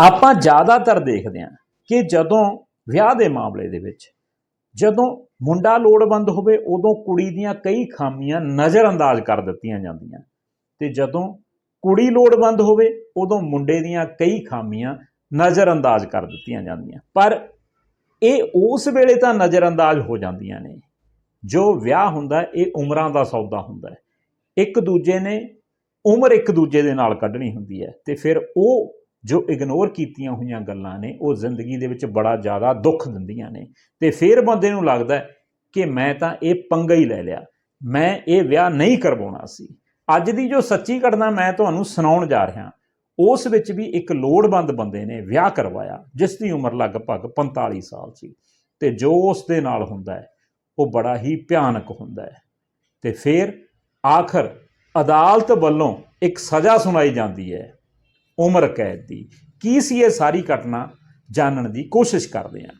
ਆਪਾਂ ਜ਼ਿਆਦਾਤਰ ਦੇਖਦੇ ਹਾਂ ਕਿ ਜਦੋਂ ਵਿਆਹ ਦੇ ਮਾਮਲੇ ਦੇ ਵਿੱਚ ਜਦੋਂ ਮੁੰਡਾ ਲੋੜਵੰਦ ਹੋਵੇ, ਉਦੋਂ ਕੁੜੀ ਦੀਆਂ ਕਈ ਖਾਮੀਆਂ ਨਜ਼ਰਅੰਦਾਜ਼ ਕਰ ਦਿੱਤੀਆਂ ਜਾਂਦੀਆਂ। ਤੇ ਜਦੋਂ ਕੁੜੀ ਲੋੜਵੰਦ ਹੋਵੇ, ਉਦੋਂ ਮੁੰਡੇ ਦੀਆਂ ਕਈ ਖਾਮੀਆਂ ਨਜ਼ਰਅੰਦਾਜ਼ ਕਰ ਦਿੱਤੀਆਂ ਜਾਂਦੀਆਂ। ਪਰ ਇਹ ਉਸ ਵੇਲੇ ਤਾਂ ਨਜ਼ਰਅੰਦਾਜ਼ ਹੋ ਜਾਂਦੀਆਂ ਨੇ, ਜੋ ਵਿਆਹ ਹੁੰਦਾ, ਇਹ ਉਮਰਾਂ ਦਾ ਸੌਦਾ ਹੁੰਦਾ ਹੈ। ਇੱਕ ਦੂਜੇ ਨੇ ਉਮਰ ਇੱਕ ਦੂਜੇ ਦੇ ਨਾਲ ਕੱਢਣੀ ਹੁੰਦੀ ਹੈ ਤੇ ਫਿਰ ਉਹ ਜੋ ਇਗਨੋਰ ਕੀਤੀਆਂ ਹੋਈਆਂ ਗੱਲਾਂ ਨੇ, ਉਹ ਜ਼ਿੰਦਗੀ ਦੇ ਵਿੱਚ ਬੜਾ ਜ਼ਿਆਦਾ ਦੁੱਖ ਦਿੰਦੀਆਂ ਨੇ। ਤੇ ਫਿਰ ਬੰਦੇ ਨੂੰ ਲੱਗਦਾ ਕਿ ਮੈਂ ਤਾਂ ਇਹ ਪੰਗਾ ਹੀ ਲੈ ਲਿਆ। ਮੈਂ ਇਹ ਵਿਆਹ ਨਹੀਂ ਕਰਵਾਉਣਾ ਸੀ। ਅੱਜ ਦੀ ਜੋ ਸੱਚੀ ਘਟਨਾ ਮੈਂ ਤੁਹਾਨੂੰ ਸੁਣਾਉਣ ਜਾ ਰਿਹਾ, ਉਸ ਵਿੱਚ ਵੀ ਇੱਕ ਲੋੜਵੰਦ ਬੰਦੇ ਨੇ ਵਿਆਹ ਕਰਵਾਇਆ, ਜਿਸ ਦੀ ਉਮਰ ਲਗਭਗ 45 ਸਾਲ ਸੀ। ਤੇ ਜੋ ਉਸ ਦੇ ਨਾਲ ਹੁੰਦਾ ਹੈ, ਉਹ ਬੜਾ ਹੀ ਭਿਆਨਕ ਹੁੰਦਾ ਹੈ। ਤੇ ਫਿਰ ਆਖਰ ਅਦਾਲਤ ਵੱਲੋਂ ਇੱਕ ਸਜ਼ਾ ਸੁਣਾਈ ਜਾਂਦੀ ਹੈ। ਉਮਰ ਕੈਦ ਦੀ। ਕੀ ਸੀ ਇਹ ਸਾਰੀ ਘਟਨਾ? ਜਾਣਨ ਦੀ ਕੋਸ਼ਿਸ਼ ਕਰਦੇ ਹਾਂ।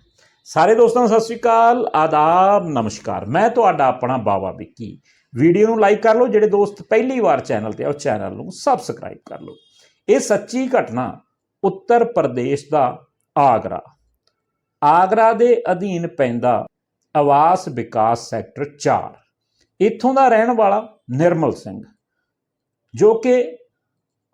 ਸਾਰੇ ਦੋਸਤਾਂ ਨੂੰ ਸਤਿ ਸ਼੍ਰੀ ਅਕਾਲ, ਆਦਾਬ, ਨਮਸਕਾਰ। ਮੈਂ ਤੁਹਾਡਾ ਆਪਣਾ ਬਾਵਾ ਵਿੱਕੀ। ਵੀਡੀਓ ਨੂੰ ਲਾਈਕ ਕਰ ਲਓ, ਜਿਹੜੇ ਦੋਸਤ ਪਹਿਲੀ ਵਾਰ ਚੈਨਲ ਤੇ ਆ, ਉਹ ਚੈਨਲ ਨੂੰ ਸਬਸਕ੍ਰਾਈਬ ਕਰ ਲਓ। ਇਹ ਸੱਚੀ ਘਟਨਾ ਉੱਤਰ ਪ੍ਰਦੇਸ਼ ਦਾ ਆਗਰਾ। ਆਗਰਾ ਦੇ ਅਧੀਨ ਪੈਂਦਾ ਆਵਾਸ ਵਿਕਾਸ ਸੈਕਟਰ 4 ਇੱਥੋਂ ਦਾ ਰਹਿਣ ਵਾਲਾ ਨਿਰਮਲ ਸਿੰਘ, ਜੋ ਕਿ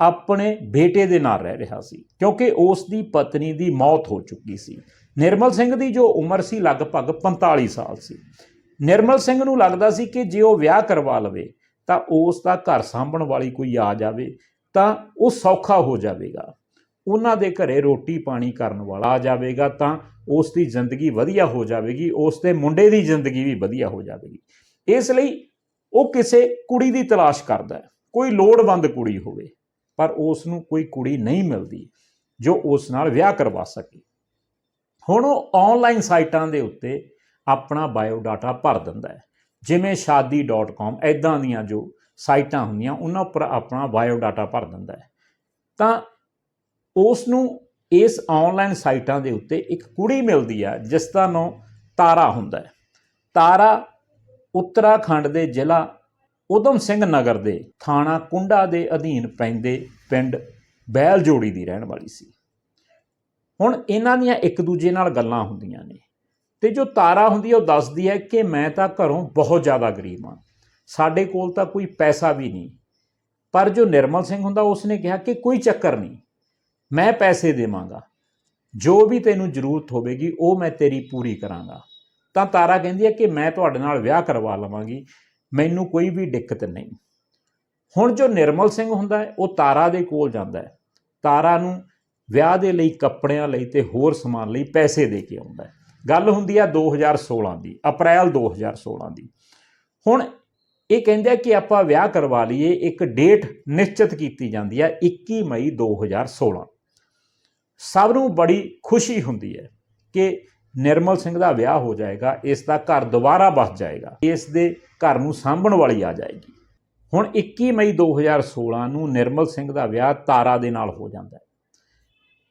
ਆਪਣੇ ਬੇਟੇ ਦੇ ਨਾਲ ਰਹਿ ਰਿਹਾ ਸੀ, ਕਿਉਂਕਿ ਉਸ ਦੀ ਪਤਨੀ ਦੀ ਮੌਤ ਹੋ ਚੁੱਕੀ ਸੀ। ਨਿਰਮਲ ਸਿੰਘ ਦੀ ਜੋ ਉਮਰ ਸੀ ਲਗਭਗ 45 ਸਾਲ ਸੀ। ਨਿਰਮਲ ਸਿੰਘ ਨੂੰ ਲੱਗਦਾ ਸੀ ਕਿ ਜੇ ਉਹ ਵਿਆਹ ਕਰਵਾ ਲਵੇ, ਤਾਂ ਉਸ ਦਾ ਘਰ ਸਾਂਭਣ ਵਾਲੀ ਕੋਈ ਆ ਜਾਵੇ, ਤਾਂ ਉਹ ਸੌਖਾ ਹੋ ਜਾਵੇਗਾ। ਉਹਨਾਂ ਦੇ ਘਰੇ ਰੋਟੀ ਪਾਣੀ ਕਰਨ ਵਾਲਾ ਆ ਜਾਵੇਗਾ, ਤਾਂ ਉਸ ਦੀ ਜ਼ਿੰਦਗੀ ਵਧੀਆ ਹੋ ਜਾਵੇਗੀ, ਉਸ ਦੇ ਮੁੰਡੇ ਦੀ ਜ਼ਿੰਦਗੀ ਵੀ ਵਧੀਆ ਹੋ ਜਾਵੇਗੀ। ਇਸ ਲਈ ਉਹ ਕਿਸੇ ਕੁੜੀ ਦੀ ਤਲਾਸ਼ ਕਰਦਾ ਹੈ। ਕੋਈ ਲੋੜਵੰਦ ਕੁੜੀ ਹੋਵੇ। ਪਰ ਉਸ ਨੂੰ ਕੋਈ ਕੁੜੀ ਨਹੀਂ ਮਿਲਦੀ ਜੋ ਉਸ ਨਾਲ ਵਿਆਹ ਕਰਵਾ ਸਕੇ। ਹੁਣ ਉਹ ਆਨਲਾਈਨ ਸਾਈਟਾਂ ਦੇ ਉੱਤੇ ਆਪਣਾ ਬਾਇਓ ਡਾਟਾ ਭਰ ਦਿੰਦਾ ਹੈ। ਜਿਵੇਂ shaadi.com ਐਦਾਂ ਦੀਆਂ ਜੋ ਸਾਈਟਾਂ ਹੁੰਦੀਆਂ, ਉਹਨਾਂ ਉੱਪਰ ਆਪਣਾ ਬਾਇਓ ਡਾਟਾ ਭਰ ਦਿੰਦਾ ਹੈ। ਤਾਂ ਉਸ ਨੂੰ ਇਸ ਆਨਲਾਈਨ ਸਾਈਟਾਂ ਦੇ ਉੱਤੇ ਇੱਕ ਕੁੜੀ ਮਿਲਦੀ ਆ ਜਿਸ ਦਾ ਨਾਮ ਤਾਰਾ ਹੁੰਦਾ ਹੈ। ਤਾਰਾ ਉੱਤਰਾਖੰਡ ਦੇ ਜ਼ਿਲ੍ਹਾ ਉਦਮ ਸਿੰਘ ਨਗਰ ਦੇ ਥਾਣਾ ਕੁੰਡਾ ਦੇ ਅਧੀਨ ਪੈਂਦੇ ਪਿੰਡ ਬੈਲ ਜੋੜੀ ਦੀ ਰਹਿਣ ਵਾਲੀ ਸੀ। ਹੁਣ ਇਹਨਾਂ ਦੀਆਂ ਇੱਕ ਦੂਜੇ ਨਾਲ ਗੱਲਾਂ ਹੁੰਦੀਆਂ ਨੇ ਤੇ ਜੋ ਤਾਰਾ ਹੁੰਦੀ ਹੈ ਉਹ ਦੱਸਦੀ ਹੈ ਕਿ ਮੈਂ ਤਾਂ ਘਰੋਂ ਬਹੁਤ ਜ਼ਿਆਦਾ ਗਰੀਬ ਹਾਂ। ਸਾਡੇ ਕੋਲ ਤਾਂ ਕੋਈ ਪੈਸਾ ਵੀ ਨਹੀਂ। ਪਰ ਜੋ ਨਿਰਮਲ ਸਿੰਘ ਹੁੰਦਾ, ਉਸਨੇ ਕਿਹਾ ਕਿ ਕੋਈ ਚੱਕਰ ਨਹੀਂ, ਮੈਂ ਪੈਸੇ ਦੇਵਾਂਗਾ। ਜੋ ਵੀ ਤੈਨੂੰ ਜ਼ਰੂਰਤ ਹੋਵੇਗੀ, ਉਹ ਮੈਂ ਤੇਰੀ ਪੂਰੀ ਕਰਾਂਗਾ। ਤਾਂ ਤਾਰਾ ਕਹਿੰਦੀ ਹੈ ਕਿ ਮੈਂ ਤੁਹਾਡੇ ਨਾਲ ਵਿਆਹ ਕਰਵਾ ਲਵਾਂਗੀ। ਮੈਨੂੰ ਕੋਈ ਵੀ ਦਿੱਕਤ ਨਹੀਂ। ਹੁਣ ਜੋ ਨਿਰਮਲ ਸਿੰਘ ਹੁੰਦਾ ਹੈ, ਉਹ ਤਾਰਾ ਦੇ ਕੋਲ ਜਾਂਦਾ ਹੈ। ਤਾਰਾ ਨੂੰ ਵਿਆਹ ਦੇ ਲਈ, ਕੱਪੜਿਆਂ ਲਈ ਤੇ ਹੋਰ ਸਮਾਨ ਲਈ ਪੈਸੇ ਦੇ ਕੇ ਆਉਂਦਾ ਹੈ। ਗੱਲ ਹੁੰਦੀ ਆ 2016 ਦੀ, ਅਪ੍ਰੈਲ 2016 ਦੀ। ਹੁਣ ਇਹ ਕਹਿੰਦੇ ਕਿ ਆਪਾਂ ਵਿਆਹ ਕਰਵਾ ਲਈਏ, ਇੱਕ ਡੇਟ ਨਿਸ਼ਚਿਤ ਕੀਤੀ ਜਾਂਦੀ ਹੈ 21 ਮਈ 2016 ਸਭ ਨੂੰ ਬੜੀ ਖੁਸ਼ੀ ਹੁੰਦੀ ਹੈ ਕਿ ਨਿਰਮਲ ਸਿੰਘ ਦਾ ਵਿਆਹ ਹੋ ਜਾਏਗਾ, ਇਸ ਦਾ ਘਰ ਦੁਬਾਰਾ ਬਸ ਜਾਏਗਾ। ਇਸ ਦੇ ਘਰ ਨੂੰ ਸਾਂਭਣ ਵਾਲੀ ਆ ਜਾਏਗੀ। ਹੁਣ 21 ਮਈ 2016 ਨੂੰ ਨਿਰਮਲ ਸਿੰਘ ਦਾ ਵਿਆਹ ਤਾਰਾ ਦੇ ਨਾਲ ਹੋ ਜਾਂਦਾ ਹੈ।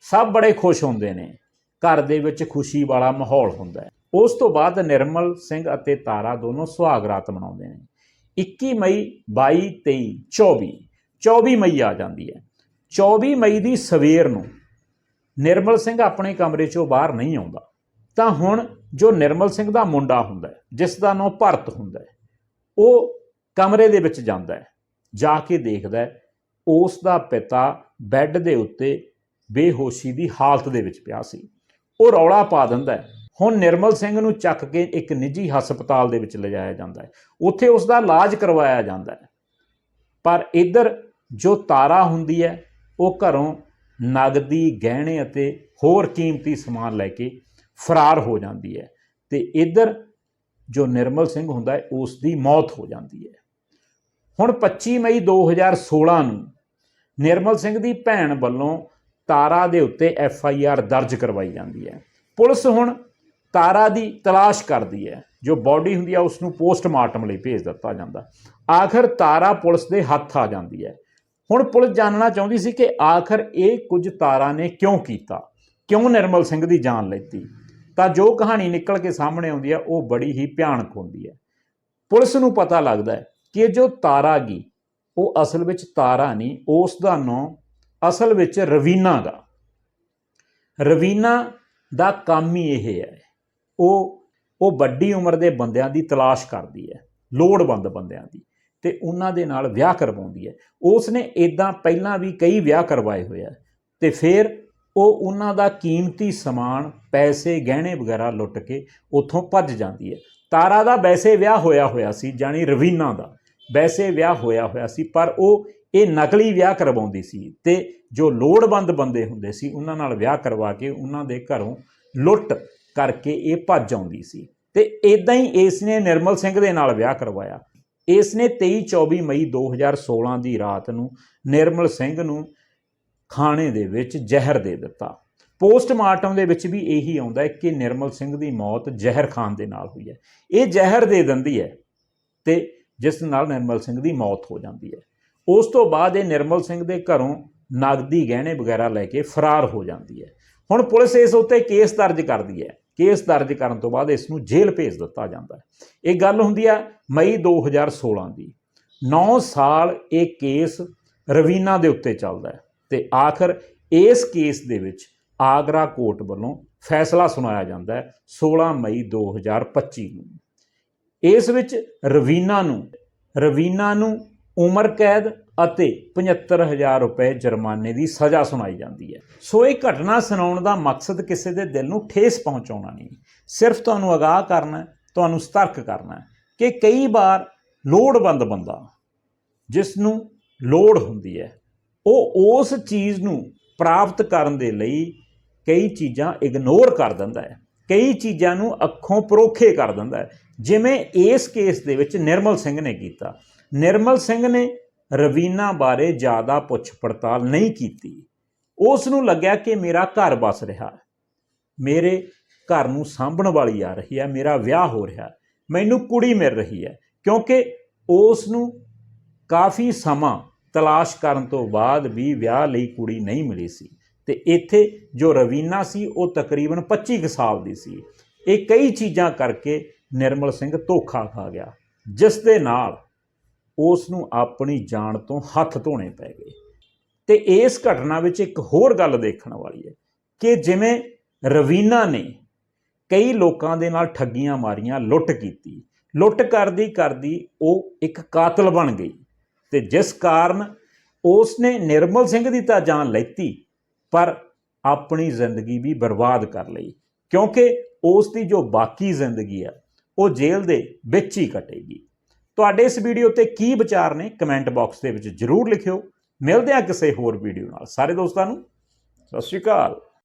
ਸਭ ਬੜੇ ਖੁਸ਼ ਹੁੰਦੇ ਨੇ। ਘਰ ਦੇ ਵਿੱਚ ਖੁਸ਼ੀ ਵਾਲਾ ਮਾਹੌਲ ਹੁੰਦਾ ਹੈ। ਉਸ ਤੋਂ ਬਾਅਦ ਨਿਰਮਲ ਸਿੰਘ ਅਤੇ ਤਾਰਾ ਦੋਨੋਂ ਸੁਹਾਗ ਰਾਤ ਮਨਾਉਂਦੇ ਨੇ। 21 ਮਈ 22 23 24 24 ਮਈ ਆ ਜਾਂਦੀ ਹੈ। 24 ਮਈ ਦੀ ਸਵੇਰ ਨੂੰ ਨਿਰਮਲ ਸਿੰਘ ਆਪਣੇ ਕਮਰੇ ਚੋਂ ਬਾਹਰ ਨਹੀਂ ਆਉਂਦਾ। ਤਾਂ ਹੁਣ ਜੋ ਨਿਰਮਲ ਸਿੰਘ ਦਾ ਮੁੰਡਾ ਹੁੰਦਾ ਜਿਸ ਦਾ ਨਾਮ ਭਰਤ ਹੁੰਦਾ ਉਹ ਕਮਰੇ ਦੇ ਵਿੱਚ ਜਾਂਦਾ ਹੈ, ਜਾ ਕੇ ਦੇਖਦਾ ਹੈ, ਉਸ ਦਾ ਪਿਤਾ ਬੈੱਡ ਦੇ ਉੱਤੇ ਬੇਹੋਸ਼ੀ ਦੀ ਹਾਲਤ ਦੇ ਵਿੱਚ ਪਿਆ ਸੀ। ਉਹ ਰੌਲਾ ਪਾ ਦਿੰਦਾ ਹੈ। ਹੁਣ ਨਿਰਮਲ ਸਿੰਘ ਨੂੰ ਚੱਕ ਕੇ ਇੱਕ ਨਿੱਜੀ ਹਸਪਤਾਲ ਦੇ ਵਿੱਚ ਲਿਜਾਇਆ ਜਾਂਦਾ ਹੈ। ਉੱਥੇ ਉਸ ਦਾ ਇਲਾਜ ਕਰਵਾਇਆ ਜਾਂਦਾ ਹੈ। ਪਰ ਇੱਧਰ ਜੋ ਤਾਰਾ ਹੁੰਦੀ ਹੈ, ਉਹ ਘਰੋਂ ਨਗਦੀ, ਗਹਿਣੇ ਅਤੇ ਹੋਰ ਕੀਮਤੀ ਸਮਾਨ ਲੈ ਕੇ ਫਰਾਰ ਹੋ ਜਾਂਦੀ ਹੈ ਤੇ ਇੱਧਰ ਜੋ ਨਿਰਮਲ ਸਿੰਘ ਹੁੰਦਾ ਹੈ ਉਸ ਦੀ ਮੌਤ ਹੋ ਜਾਂਦੀ ਹੈ। ਹੁਣ 25 ਮਈ 2016 ਨੂੰ ਨਿਰਮਲ ਸਿੰਘ ਦੀ ਭੈਣ ਵੱਲੋਂ ਤਾਰਾ ਦੇ ਉੱਤੇ ਐਫ ਆਈ ਆਰ ਦਰਜ ਕਰਵਾਈ ਜਾਂਦੀ ਹੈ। ਪੁਲਿਸ ਹੁਣ ਤਾਰਾ ਦੀ ਤਲਾਸ਼ ਕਰਦੀ ਹੈ। ਜੋ ਬਾਡੀ ਹੁੰਦੀ ਹੈ ਉਸ ਨੂੰ ਪੋਸਟਮਾਰਟਮ ਲਈ ਭੇਜ ਦਿੱਤਾ ਜਾਂਦਾ। ਆਖਰ ਤਾਰਾ ਪੁਲਿਸ ਦੇ ਹੱਥ ਆ ਜਾਂਦੀ ਹੈ। ਹੁਣ ਪੁਲਿਸ ਜਾਣਨਾ ਚਾਹੁੰਦੀ ਸੀ ਕਿ ਆਖਰ ਇਹ ਕੁਝ ਤਾਰਾ ਨੇ ਕਿਉਂ ਕੀਤਾ? ਕਿਉਂ ਨਿਰਮਲ ਸਿੰਘ ਦੀ ਜਾਨ ਲੈਤੀ? ਤਾਂ ਜੋ ਕਹਾਣੀ ਨਿਕਲ ਕੇ ਸਾਹਮਣੇ ਆਉਂਦੀ ਹੈ, ਉਹ ਬੜੀ ਹੀ ਭਿਆਨਕ ਹੁੰਦੀ ਹੈ। ਪੁਲਿਸ ਨੂੰ ਪਤਾ ਲੱਗਦਾ ਹੈ ਕਿ ਜੋ ਤਾਰਾ ਗੀ, ਉਹ ਅਸਲ ਵਿੱਚ ਤਾਰਾ ਨਹੀਂ, ਉਸ ਦਾ ਨਾਂ ਅਸਲ ਵਿੱਚ ਰਵੀਨਾ ਗਾ ਰਵੀਨਾ ਦਾ ਕੰਮ ਹੀ ਇਹ ਹੈ, ਉਹ ਉਹ ਵੱਡੀ ਉਮਰ ਦੇ ਬੰਦਿਆਂ ਦੀ ਤਲਾਸ਼ ਕਰਦੀ ਹੈ, ਲੋੜਵੰਦ ਬੰਦਿਆਂ ਦੀ, ਤੇ ਉਹਨਾਂ ਦੇ ਨਾਲ ਵਿਆਹ ਕਰਵਾਉਂਦੀ ਹੈ। ਉਸ ਨੇ ਇਦਾਂ ਪਹਿਲਾਂ ਵੀ ਕਈ ਵਿਆਹ ਕਰਵਾਏ ਹੋਏ ਆ, ਤੇ ਫਿਰ ਉਹ ਉਹਨਾਂ ਦਾ ਕੀਮਤੀ ਸਮਾਨ, ਪੈਸੇ, ਗਹਿਣੇ ਵਗੈਰਾ ਲੁੱਟ ਕੇ ਉੱਥੋਂ ਭੱਜ ਜਾਂਦੀ ਹੈ। ਤਾਰਾ ਦਾ ਵੈਸੇ ਵਿਆਹ ਹੋਇਆ ਹੋਇਆ ਸੀ ਜਾਨੀ ਰਵੀਨਾ ਦਾ ਵੈਸੇ ਵਿਆਹ ਹੋਇਆ ਹੋਇਆ ਸੀ, ਪਰ ਉਹ ਇਹ ਨਕਲੀ ਵਿਆਹ ਕਰਵਾਉਂਦੀ ਸੀ ਤੇ ਜੋ ਲੋੜਵੰਦ ਬੰਦੇ ਹੁੰਦੇ ਸੀ, ਉਹਨਾਂ ਨਾਲ ਵਿਆਹ ਕਰਵਾ ਕੇ ਉਹਨਾਂ ਦੇ ਘਰੋਂ ਲੁੱਟ ਕਰਕੇ ਇਹ ਭੱਜ ਆਉਂਦੀ ਸੀ। ਤੇ ਇਦਾਂ ਹੀ ਇਸ ਨੇ ਨਿਰਮਲ ਸਿੰਘ ਦੇ ਨਾਲ ਵਿਆਹ ਕਰਵਾਇਆ। ਇਸ ਨੇ 23 24 ਮਈ 2016 ਦੀ ਰਾਤ ਨੂੰ ਨਿਰਮਲ ਸਿੰਘ ਨੂੰ ਖਾਣੇ ਦੇ ਵਿੱਚ ਜ਼ਹਿਰ ਦੇ ਦਿੱਤਾ। ਪੋਸਟਮਾਰਟਮ ਦੇ ਵਿੱਚ ਵੀ ਇਹੀ ਆਉਂਦਾ ਹੈ ਕਿ ਨਿਰਮਲ ਸਿੰਘ ਦੀ ਮੌਤ ਜ਼ਹਿਰ ਖਾਣ ਦੇ ਨਾਲ ਹੋਈ ਹੈ। ਇਹ ਜ਼ਹਿਰ ਦੇ ਦਿੰਦੀ ਹੈ ਤੇ ਜਿਸ ਨਾਲ ਨਿਰਮਲ ਸਿੰਘ ਦੀ ਮੌਤ ਹੋ ਜਾਂਦੀ ਹੈ। ਉਸ ਤੋਂ ਬਾਅਦ ਇਹ ਨਿਰਮਲ ਸਿੰਘ ਦੇ ਘਰੋਂ ਨਗਦੀ ਗਹਿਣੇ ਵਗੈਰਾ ਲੈ ਕੇ ਫਰਾਰ ਹੋ ਜਾਂਦੀ ਹੈ। ਹੁਣ ਪੁਲਿਸ ਇਸ ਉੱਤੇ ਕੇਸ ਦਰਜ ਕਰਦੀ ਹੈ। ਕੇਸ ਦਰਜ ਕਰਨ ਤੋਂ ਬਾਅਦ ਇਸ ਨੂੰ ਜੇਲ੍ਹ ਭੇਜ ਦਿੱਤਾ ਜਾਂਦਾ ਹੈ। ਇਹ ਗੱਲ ਹੁੰਦੀ ਹੈ ਮਈ 2016 ਦੀ। 9 ਸਾਲ ਇਹ ਕੇਸ ਰਵੀਨਾ ਦੇ ਉੱਤੇ ਚੱਲਦਾ ਹੈ। ਤੇ ਆਖਰ ਇਸ ਕੇਸ ਦੇ ਵਿੱਚ ਆਗਰਾ ਕੋਰਟ ਵੱਲੋਂ ਫੈਸਲਾ ਸੁਣਾਇਆ ਜਾਂਦਾ ਹੈ 16 ਮਈ 2025 ਨੂੰ। ਇਸ ਵਿੱਚ ਰਵੀਨਾ ਨੂੰ ਰਵੀਨਾ ਨੂੰ ਉਮਰ ਕੈਦ ਅਤੇ 75000 ਰੁਪਏ ਜੁਰਮਾਨੇ ਦੀ ਸਜ਼ਾ ਸੁਣਾਈ ਜਾਂਦੀ ਹੈ। ਸੋ ਇਹ ਘਟਨਾ ਸੁਣਾਉਣ ਦਾ ਮਕਸਦ ਕਿਸੇ ਦੇ ਦਿਲ ਨੂੰ ਠੇਸ ਪਹੁੰਚਾਉਣਾ ਨਹੀਂ। ਸਿਰਫ ਤੁਹਾਨੂੰ ਅਗਾਹ ਕਰਨਾ ਤੁਹਾਨੂੰ ਸਤਰਕ ਕਰਨਾ ਕਿ ਕਈ ਵਾਰ ਲੋੜਵੰਦ ਬੰਦਾ ਜਿਸ ਨੂੰ ਲੋੜ ਹੁੰਦੀ ਹੈ ਉਹ ਉਸ ਚੀਜ਼ ਨੂੰ ਪ੍ਰਾਪਤ ਕਰਨ ਦੇ ਲਈ ਕਈ ਚੀਜ਼ਾਂ ਇਗਨੋਰ ਕਰ ਦਿੰਦਾ ਹੈ। ਕਈ ਚੀਜ਼ਾਂ ਨੂੰ ਅੱਖੋਂ ਪਰੋਖੇ ਕਰ ਦਿੰਦਾ ਹੈ। ਜਿਵੇਂ ਇਸ ਕੇਸ ਦੇ ਵਿੱਚ ਨਿਰਮਲ ਸਿੰਘ ਨੇ ਕੀਤਾ। ਨਿਰਮਲ ਸਿੰਘ ਨੇ ਰਵੀਨਾ ਬਾਰੇ ਜ਼ਿਆਦਾ ਪੁੱਛ ਪੜਤਾਲ ਨਹੀਂ ਕੀਤੀ। ਉਸ ਨੂੰ ਲੱਗਿਆ ਕਿ ਮੇਰਾ ਘਰ ਬਸ ਰਿਹਾ ਮੇਰੇ ਘਰ ਨੂੰ ਸਾਂਭਣ ਵਾਲੀ ਆ ਰਹੀ ਹੈ। ਮੇਰਾ ਵਿਆਹ ਹੋ ਰਿਹਾ ਮੈਨੂੰ ਕੁੜੀ ਮਿਲ ਰਹੀ ਹੈ। ਕਿਉਂਕਿ ਉਸ ਨੂੰ ਕਾਫੀ ਸਮਾਂ ਤਲਾਸ਼ ਕਰਨ ਤੋਂ ਬਾਅਦ ਵੀ ਵਿਆਹ ਲਈ ਕੁੜੀ ਨਹੀਂ ਮਿਲੀ ਸੀ। ਤੇ ਇੱਥੇ ਜੋ ਰਵੀਨਾ ਸੀ, ਉਹ ਤਕਰੀਬਨ 25 ਕੁ ਸਾਲ ਦੀ ਸੀ। ਇਹ ਕਈ ਚੀਜ਼ਾਂ ਕਰਕੇ ਨਿਰਮਲ ਸਿੰਘ ਧੋਖਾ ਖਾ ਗਿਆ। ਜਿਸ ਦੇ ਨਾਲ ਉਸ ਨੂੰ ਆਪਣੀ ਜਾਨ ਤੋਂ ਹੱਥ ਧੋਣੇ ਪੈ ਗਏ। ਤੇ ਇਸ ਘਟਨਾ ਵਿੱਚ ਇੱਕ ਹੋਰ ਗੱਲ ਦੇਖਣ ਵਾਲੀ ਹੈ ਕਿ ਜਿਵੇਂ ਰਵੀਨਾ ਨੇ ਕਈ ਲੋਕਾਂ ਦੇ ਨਾਲ ਠੱਗੀਆਂ ਮਾਰੀਆਂ, ਲੁੱਟ ਕੀਤੀ। ਲੁੱਟ ਕਰਦੀ ਕਰਦੀ ਉਹ ਇੱਕ ਕਾਤਲ ਬਣ ਗਈ। ਤੇ ਜਿਸ ਕਾਰਨ ਉਸ ਨੇ ਨਿਰਮਲ ਸਿੰਘ ਦੀ ਤਾਂ ਜਾਨ ਲੈਤੀ, ਪਰ ਆਪਣੀ ਜ਼ਿੰਦਗੀ ਵੀ ਬਰਬਾਦ ਕਰ ਲਈ, ਕਿਉਂਕਿ ਉਸ ਦੀ ਜੋ ਬਾਕੀ ਜ਼ਿੰਦਗੀ ਆ, ਉਹ ਜੇਲ੍ਹ ਦੇ ਵਿੱਚ ਹੀ ਕਟੇਗੀ। ਤੁਹਾਡੇ ਇਸ ਵੀਡੀਓ ਤੇ ਕੀ ਵਿਚਾਰ ਨੇ ਕਮੈਂਟ ਬਾਕਸ ਦੇ ਵਿੱਚ ਜਰੂਰ ਲਿਖਿਓ। ਮਿਲਦੇ ਹਾਂ ਕਿਸੇ ਹੋਰ ਵੀਡੀਓ ਨਾਲ। ਸਾਰੇ ਦੋਸਤਾਂ ਨੂੰ, ਸਤਿ ਸ਼੍ਰੀ ਅਕਾਲ।